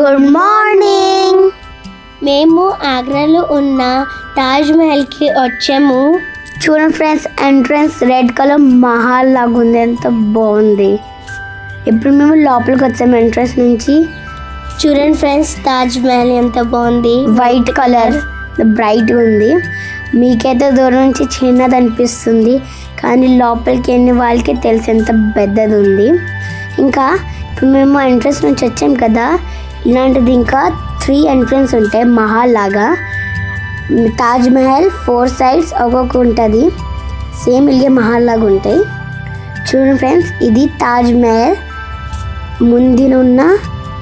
Good morning మేము ఆగ్రాలో ఉన్న తాజ్ మహల్కి వచ్చాము. చూడండి ఫ్రెండ్స్ ఎంట్రన్స్ రెడ్ కలర్ మహల్ లాగా ఉంది. ఎంత బాగుంది. ఇప్పుడు మేము లోపలికి వచ్చాము ఎంట్రన్స్ నుంచి. చూడండి ఫ్రెండ్స్ తాజ్ మహల్ ఎంత బాగుంది. వైట్ కలర్ బ్రైట్ ఉంది. మీకైతే దూరం నుంచి చిన్నది అనిపిస్తుంది. కానీ లోపలికి వెళ్ళిన వాళ్ళకి తెలిసి ఎంత పెద్దది ఉంది. ఇంకా ఇప్పుడు మేము ఎంట్రన్స్ నుంచి వచ్చాం కదా. ఇలాంటిది ఇంకా త్రీ ఎంట్రన్స్ ఉంటాయి మహల్ లాగా. తాజ్ మహల్ ఫోర్ సైడ్స్ ఒక్కొక్క ఉంటుంది. సేమ్ ఇల్లు మహల్ లాగా ఉంటాయి. చూడండి ఫ్రెండ్స్ ఇది తాజ్ మహల్. ముందునున్న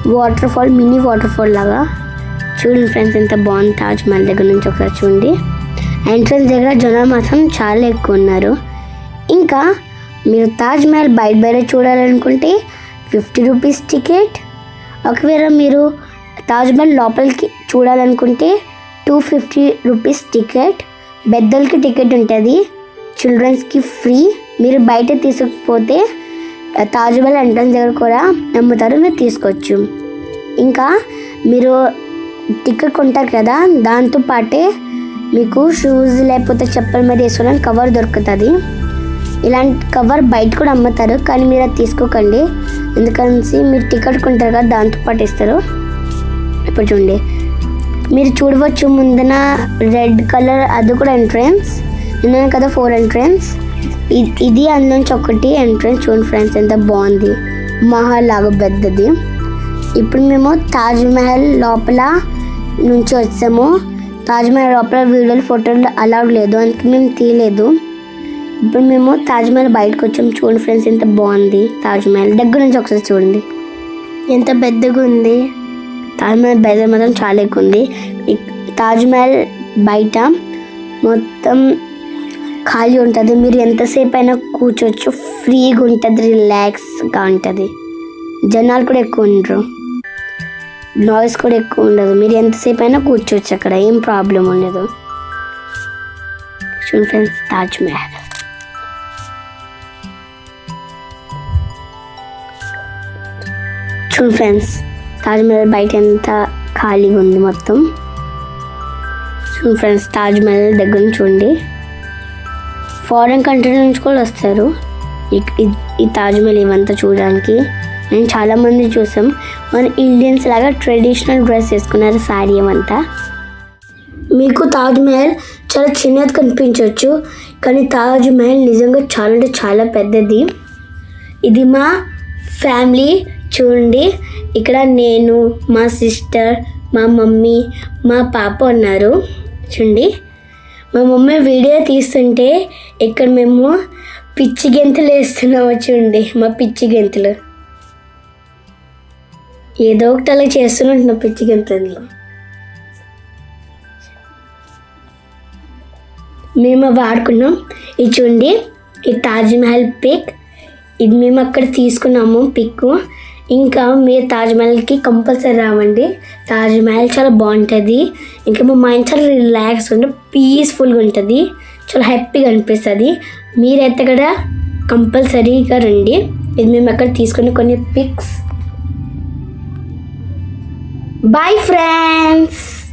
water fall mini water fall లాగా. చూడండి ఫ్రెండ్స్ ఎంత బాగుంది తాజ్ మహల్ దగ్గర నుంచి ఒకసారి చూడండి. ఎంట్రన్స్ దగ్గర జనాలు మాత్రం చాలా ఎక్కువ ఉన్నారు. ఇంకా మీరు తాజ్ మహల్ బయట బయట చూడాలనుకుంటే ఫిఫ్టీ రూపీస్ టికెట్ ఒకవేళ మీరు తాజ్మహల్ లోపలికి చూడాలనుకుంటే టూ ఫిఫ్టీ రూపీస్ టికెట్ పెద్దలకి టికెట్ ఉంటుంది. చిల్డ్రన్స్కి ఫ్రీ మీరు బయట తీసుకుపోతే తాజ్మహల్ ఎంట్రన్స్ దగ్గర కూడా అమ్ముతారు మీరు తీసుకోవచ్చు. ఇంకా మీరు టికెట్ కొంటారు కదా దాంతో పాటే మీకు షూస్ లేకపోతే చెప్పుల మీద వేసుకోవడానికి కవర్ దొరుకుతుంది. ఇలాంటి కవర్ బయట కూడా అమ్ముతారు కానీ మీరు అది తీసుకోకండి. ఎందుకని మీరు టికెట్ కొంటారు కదా దాంతో పాటు ఇస్తారు. ఇప్పుడు చూడండి. మీరు చూడవచ్చు ముందున రెడ్ కలర్ అది కూడా ఎంట్రన్స్. నిన్నాను కదా ఫోర్ ఎంట్రన్స్. ఇది అందులోంచి ఒకటి ఎంట్రన్స్ చూడండి ఫ్రెండ్స్ ఎంత బాగుంది. మహల్ లాగా పెద్దది. ఇప్పుడు మేము తాజ్ మహల్ లోపల నుంచి వచ్చాము. తాజ్ మహల్ లోపల వీడియోలు ఫోటోలు అలౌడ్ లేదు. అందుకే మేము తీయలేదు. ఇప్పుడు మేము తాజ్మహల్ బయటకు వచ్చాము చూడండి ఫ్రెండ్స్ ఎంత బాగుంది తాజ్మహల్ దగ్గర నుంచి ఒకసారి చూడండి. ఎంత పెద్దగా ఉంది. తాజ్మహల్ బెదర్ బయట మాత్రం చాలా ఎక్కువ ఉంది. తాజ్మహల్ బయట మొత్తం ఖాళీ ఉంటుంది. మీరు ఎంతసేపు అయినా కూర్చోవచ్చు. ఫ్రీగా ఉంటుంది రిలాక్స్గా ఉంటుంది. జనాలు కూడా ఎక్కువ ఉండరు. నాయిస్ కూడా ఎక్కువ ఉండదు. మీరు ఎంతసేపు అయినా కూర్చోవచ్చు అక్కడ. ఏం ప్రాబ్లం ఉండదు. చూడండి ఫ్రెండ్స్ తాజ్మహల్ చూడు ఫ్రెండ్స్ తాజ్మహల్ బయట ఎంత ఖాళీగా ఉంది మొత్తం? చూడు ఫ్రెండ్స్ తాజ్మహల్ దగ్గర నుంచి చూడండి ఫారెన్ కంట్రీ నుంచి కూడా వస్తారు. ఈ- తాజ్మహల్ ఇవంతా చూడడానికి నేను చాలామంది చూసాం. మన ఇండియన్స్ లాగా ట్రెడిషనల్ డ్రెస్ వేసుకున్నారు శారీ అవంతా. మీకు తాజ్మహల్ చాలా చిన్నది కనిపించవచ్చు కానీ తాజ్మహల్ నిజంగా చాలా అంటే చాలా పెద్దది. ఇది మా ఫ్యామిలీ చూడండి. ఇక్కడ నేను మా సిస్టర్ మా మమ్మీ మా పాప ఉన్నారు. చూడండి. మా మమ్మీ వీడియో తీస్తుంటే ఇక్కడ మేము పిచ్చి గెంతులు వేస్తున్నాము చూడండి. మా పిచ్చి గెంతులు. ఏదో ఒకటి అలా చేస్తున్నట్టు పిచ్చి గెంతులు మేము అవి ఆడుకున్నాం ఇది చూడండి. ఈ తాజ్మహల్ పిక్. ఇది మేము అక్కడ తీసుకున్నాము పిక్ ఇంకా మీరు తాజ్మహల్కి కంపల్సరీ రావండి. తాజ్మహల్ చాలా బాగుంటుంది. ఇంకా మా మైండ్ చాలా రిలాక్స్ ఉంటుంది పీస్ఫుల్గా ఉంటుంది. చాలా హ్యాపీగా అనిపిస్తుంది. మీరైతే కూడా కంపల్సరీగా రండి. ఇది మేము అక్కడ తీసుకున్న కొన్ని పిక్స్. Bye friends